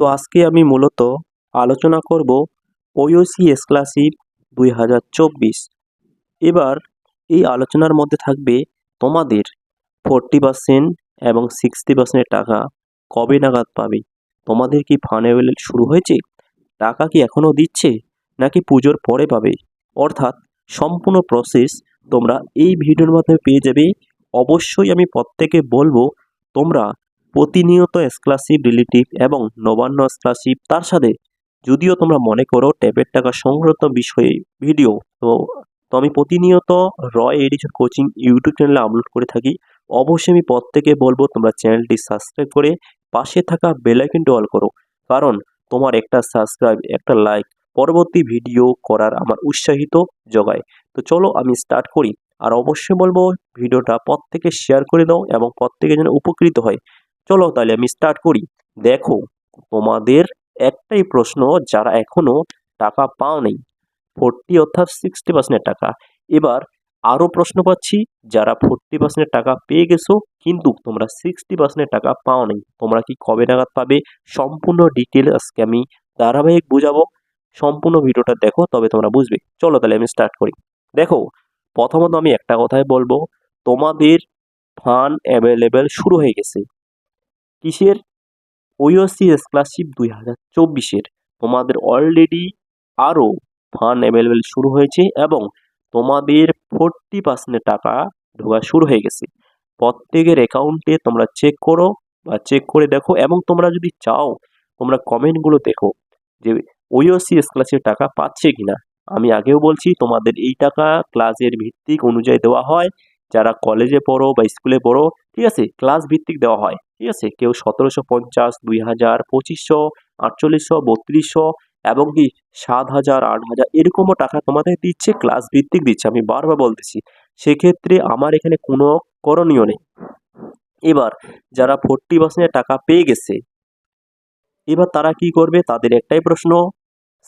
তো আজকে আমি মূলত আলোচনা করব ওইওসি স্কলারশিপ দুই হাজার চব্বিশ। এবার এই আলোচনার মধ্যে থাকবে তোমাদের ফোরটি পার্সেন্ট এবং সিক্সটি পার্সেন্টের টাকা কবে নাগাদ পাবে? তোমাদের কি ফান্ড শুরু হয়েছে? টাকা কি এখনও দিচ্ছে? নাকি পুজোর পরে পাবে? অর্থাৎ সম্পূর্ণ প্রসেস তোমরা এই ভিডিওর মাধ্যমে পেয়ে যাবে। অবশ্যই আমি প্রত্যেকে বলব, তোমরা প্রতিনিয়ত স্কলারশিপ রিলেটিভ এবং নবান্ন স্কলারশিপ তার সাথে। যদিও তোমরা মনে করো ট্যাবের টাকা সংক্রান্ত বিষয়ে ভিডিও, তো তো আমি প্রতিনিয়ত রয় এডিশন কোচিং ইউটিউব চ্যানেলে আপলোড করে থাকি। অবশ্যই আমি প্রত্যেকে বলব তোমরা চ্যানেলটি সাবস্ক্রাইব করে পাশে থাকা বেলাইকনটি অল করো। কারণ তোমার একটা সাবস্ক্রাইব, একটা লাইক পরবর্তী ভিডিও করার আমার উৎসাহিত জোগায় তো চলো আমি স্টার্ট করি। আর অবশ্যই বলব ভিডিওটা প্রত্যেকে শেয়ার করে দাও এবং প্রত্যেকে যেন উপকৃত হয়। চলো তাহলে আমি স্টার্ট করি। দেখো, তোমাদের একটাই প্রশ্ন, যারা এখনও টাকা পাওনি ফোরটি অর্থাৎ সিক্সটি পার্সেন্টের টাকা। এবার আরও প্রশ্ন পাচ্ছি, যারা ফোরটি পার্সেন্টের টাকা পেয়ে গেছো, কিন্তু তোমরা সিক্সটি পার্সেন্টের টাকা পাও নাই, তোমরা কি কবে নাগাদ পাবে? সম্পূর্ণ ডিটেল আজকে আমি ধারাবাহিক বুঝাবো। সম্পূর্ণ ভিডিওটা দেখো, তবে তোমরা বুঝবে। চলো তাহলে আমি স্টার্ট করি। দেখো, প্রথমত আমি একটা কথাই বলব, তোমাদের ফান্ড অ্যাভেলেবেল শুরু হয়ে গেছে। কিসের ওইওসি স্কলারশিপ দুই হাজার চব্বিশের। তোমাদের অলরেডি আরও ফান্ড অ্যাভেলেবেল শুরু হয়েছে এবং তোমাদের ফোরটি পার্সেন্টের টাকা ঢোকা শুরু হয়ে গেছে। প্রত্যেকের অ্যাকাউন্টে তোমরা চেক করো বা চেক করে দেখো এবং তোমরা যদি চাও, তোমরা কমেন্টগুলো দেখো যে ওইওসি স্কলারশিপ টাকা পাচ্ছে কিনা। আমি আগেও বলছি, তোমাদের এই টাকা ক্লাসের ভিত্তিক অনুযায়ী দেওয়া হয়। যারা কলেজে পড়ো বা স্কুলে পড়ো, ঠিক আছে? ক্লাস ভিত্তিক দেওয়া হয়। ঠিক আছে? কেউ সতেরোশো পঞ্চাশ, দুই হাজার, পঁচিশশো, আটচল্লিশশো, বত্রিশশো এবং কি সাত হাজার, আট হাজার এরকমও টাকা তোমাদের দিচ্ছে ক্লাস ভিত্তিক দিচ্ছে। আমি বারবার বলতেছি, সেক্ষেত্রে আমার এখানে কোনো করণীয় নেই। এবার যারা ফোরটি পার্সেন্টের টাকা পেয়ে গেছে, এবার তারা কি করবে? তাদের একটাই প্রশ্ন,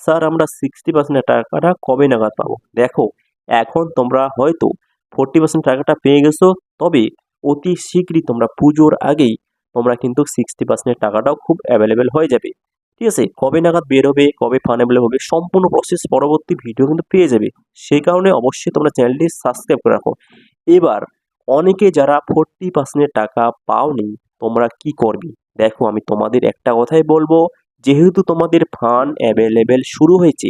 স্যার, আমরা সিক্সটি পার্সেন্টের টাকাটা কবে নাগাদ পাবো? দেখো, এখন তোমরা হয়তো ফোরটি পার্সেন্ট টাকাটা পেয়ে গেছো, তবে অতি শীঘ্রই তোমরা পুজোর আগেই তোমরা কিন্তু সিক্সটি পার্সেন্টের টাকাটাও খুব অ্যাভেলেবেল হয়ে যাবে। ঠিক আছে? কবে নাগাদ বের হবে, কবে ফানেবল হবে, সম্পূর্ণ প্রসেস পরবর্তী ভিডিও কিন্তু পেয়ে যাবে। সেই কারণে অবশ্যই তোমরা চ্যানেলটি সাবস্ক্রাইব করে রাখো। এবার, অনেকে যারা ফোরটি পার্সেন্টের টাকা পাওনি, তোমরা কি করবে? দেখো, আমি তোমাদের একটা কথাই বলব, যেহেতু তোমাদের ফান্ড অ্যাভেলেবেল শুরু হয়েছে,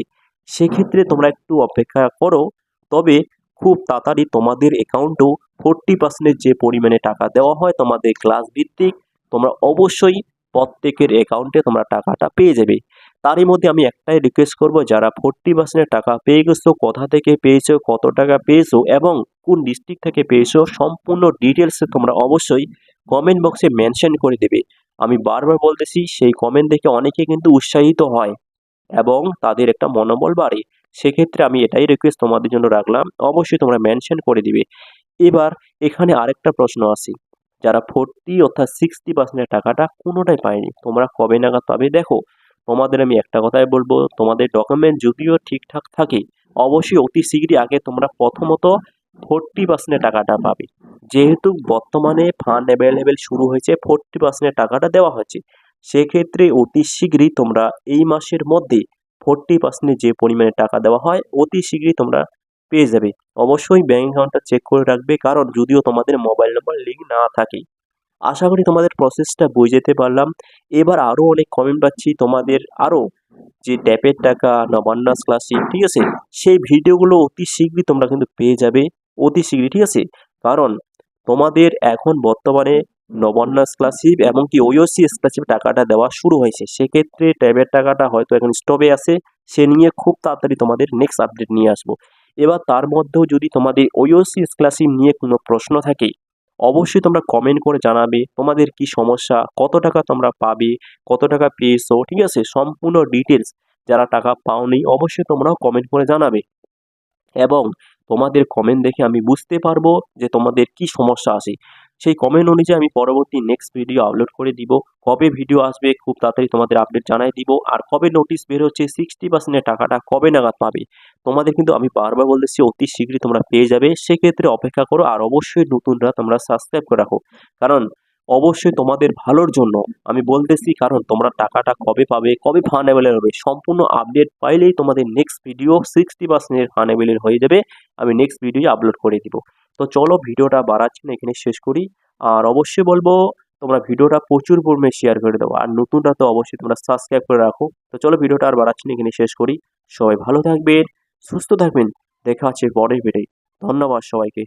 সেক্ষেত্রে তোমরা একটু অপেক্ষা করো। তবে, খুব তাড়াতাড়ি তোমাদের অ্যাকাউন্টেও ফোরটি পার্সেন্টের যে পরিমাণে টাকা দেওয়া হয় তোমাদের ক্লাস ভিত্তিক তোমরা অবশ্যই প্রত্যেকের অ্যাকাউন্টে তোমরা টাকাটা পেয়ে যাবে। তারই মধ্যে আমি একটাই রিকোয়েস্ট করব, যারা ফোরটি পার্সেন্টের টাকা পেয়ে গেছো, কোথা থেকে পেয়েছ, কত টাকা পেয়েছ এবং কোন ডিস্ট্রিক্ট থেকে পেয়েছ, সম্পূর্ণ ডিটেলসে তোমরা অবশ্যই কমেন্ট বক্সে মেনশন করে দেবে। আমি বারবার বলতেছি, সেই কমেন্ট দেখে অনেকে কিন্তু উৎসাহিত হয় এবং তাদের একটা মনোবল বাড়ে। সেক্ষেত্রে আমি এটাই রিকোয়েস্ট তোমাদের জন্য রাখলাম, অবশ্যই তোমরা মেনশন করে দিবে। এবার এখানে আরেকটা প্রশ্ন আছে। যারা ফোরটি অর্থাৎ সিক্সটি পার্সেন্টের টাকাটা কোনোটাই পায়নি। তোমরা কবে নাগাদ পাবে? দেখো, তোমাদের আমি একটা কথাই বলব, তোমাদের ডকুমেন্ট যদিও ঠিকঠাক থাকে, অবশ্যই অতি শীঘ্রই আগে তোমরা প্রথমত ফোরটি পার্সেন্টের টাকাটা পাবে। যেহেতু বর্তমানে ফান্ড অ্যাভেলেবেল শুরু হয়েছে ফোরটি পার্সেন্টের টাকাটা দেওয়া হয়েছে, সেক্ষেত্রে অতি শীঘ্রই তোমরা এই মাসের মধ্যে ফোরটি পার্সেন্টের যে পরিমাণে টাকা দেওয়া হয়, অতি শীঘ্রই তোমরা পেয়ে যাবে। অবশ্যই ব্যাঙ্ক অ্যাকাউন্টটা চেক করে রাখবে, কারণ যদিও তোমাদের মোবাইল নম্বর লিঙ্ক না থাকে আশা করি তোমাদের প্রসেসটা বুঝতে পারলাম। এবার আরও অনেক কমেন্ট পাচ্ছি। তোমাদের আরও যে ট্যাপের টাকা নবান্ন স্কলারশিপ ঠিক আছে? সেই ভিডিওগুলো অতি শীঘ্রই তোমরা কিন্তু পেয়ে যাবে। অতি শীঘ্রই, ঠিক আছে? কারণ তোমাদের এখন বর্তমানে নবান্ন স্কলারশিপ এবং কি ওইওসি স্কলারশিপ টাকাটা দেওয়া শুরু হয়েছে। সেক্ষেত্রে ট্যাবের টাকাটা হয়তো এখন স্টপে আছে। সে নিয়ে খুব তাড়াতাড়ি তোমাদের নেক্সট আপডেট নিয়ে আসব। এবার তার মধ্যেও যদি তোমাদের ওইওসি স্কলারশিপ নিয়ে কোনো প্রশ্ন থাকে, অবশ্যই তোমরা কমেন্ট করে জানাবে, তোমাদের কি সমস্যা, কত টাকা তোমরা পাবে, কত টাকা পেয়েছ, ঠিক আছে? সম্পূর্ণ ডিটেলস যারা টাকা পাওনি, অবশ্যই তোমরাও কমেন্ট করে জানাবে। এবং তোমাদের কমেন্ট দেখে আমি বুঝতে পারব যে তোমাদের কি সমস্যা আছে। সেই কমেন্ট অনুযায়ী আমি পরবর্তী নেক্সট ভিডিও আপলোড করে দিব। কবে ভিডিও আসবে খুব তাড়াতাড়ি তোমাদের আপডেট জানাই দিব। আর কবে নোটিশ বের হচ্ছে সিক্সটি পার্সেন্টের টাকাটা কবে নাগাদ পাবে? তোমাদের কিন্তু আমি বারবার বলতেছি অতি শীঘ্রই তোমরা পেয়ে যাবে। সেক্ষেত্রে অপেক্ষা করো আর অবশ্যই নতুনরা তোমরা সাবস্ক্রাইব করে রাখো। কারণ অবশ্যই তোমাদের ভালোর জন্য আমি বলতেছি, কারণ তোমরা টাকাটা কবে পাবে, কবে অ্যাভেলেবল হবে, সম্পূর্ণ আপডেট পাইলেই তোমাদের নেক্সট ভিডিও সিক্সটি পার্সেন্টের অ্যাভেলেবল হয়ে যাবে। আমি নেক্সট ভিডিও আপলোড করে দিব। তো চলো ভিডিওটা বাড়াচ্ছি না এখানে শেষ করি। আর অবশ্যই বলব, তোমরা ভিডিওটা প্রচুর পরিমাণে শেয়ার করে দেবো আর নতুনটা তো অবশ্যই তোমরা সাবস্ক্রাইব করে রাখো। তো চলো ভিডিওটা আর বাড়াচ্ছি না এখানে শেষ করি। সবাই ভালো থাকবেন, সুস্থ থাকবেন, দেখা আছে পরের ভিডিও ধন্যবাদ সবাইকে।